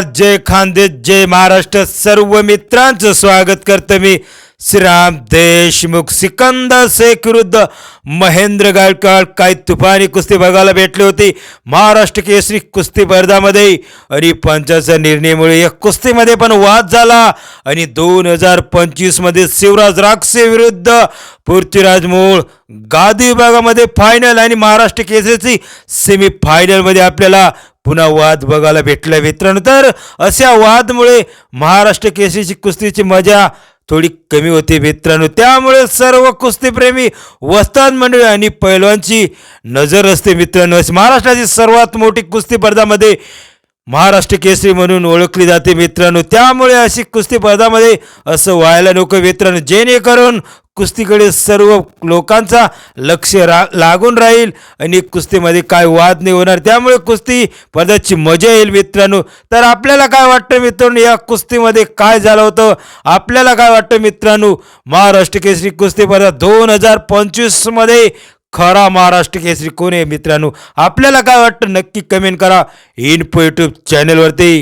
जय खानदेश जय महाराष्ट्र. सर्व मित्रांचं स्वागत करतो मी श्रीराम देशमुख सिकंदर शेख विरुद्ध महेंद्र गायकवाड. काही तुफानी कुस्ती बघायला भेटली होती. महाराष्ट्र केसरी कुस्ती स्पर्धामध्ये आणि पंचाच्या निर्णयामुळे या कुस्तीमध्ये पण वाद झाला. आणि दोन हजार पंचवीसमध्ये शिवराज राक्षे विरुद्ध पृथ्वीराज मोळ गादी विभागामध्ये फायनल आणि महाराष्ट्र केसरीची सेमीफायनलमध्ये आपल्याला पुन्हा वाद बघायला भेटला. मित्रांनो तर अशा वादमुळे महाराष्ट्र केसरीची कुस्तीची मजा थोडी कमी होते मित्रांनो. त्यामुळे सर्व कुस्तीप्रेमी वस्ताद मंडळी आणि पैलवानची नजर असते मित्रांनो. अशी महाराष्ट्राची सर्वात मोठी कुस्ती स्पर्धामध्ये महाराष्ट्र केसरी म्हणून ओळखली जाते मित्रांनो. त्यामुळे अशी कुस्ती स्पर्धामध्ये असं व्हायला नको मित्रांनो. जेणेकरून कुस्तीकडे सर्व लोकांचा लक्ष रा लागून राहील. आणि कुस्तीमध्ये काय वाद नाही होणार. त्यामुळे कुस्ती पदाची मजा येईल मित्रांनो. तर आपल्याला काय वाटतं मित्रांनो? या कुस्तीमध्ये काय झालं होतं? आपल्याला काय वाटतं मित्रांनो? महाराष्ट्र केसरी कुस्ती स्पर्धा दोन हजार पंचवीसमध्ये खरा महाराष्ट्र केसरी कोण आहे मित्रांनो? आपल्याला काय वाटतं? नक्की कमेंट करा. इन्फो यूट्यूब चॅनलवरती.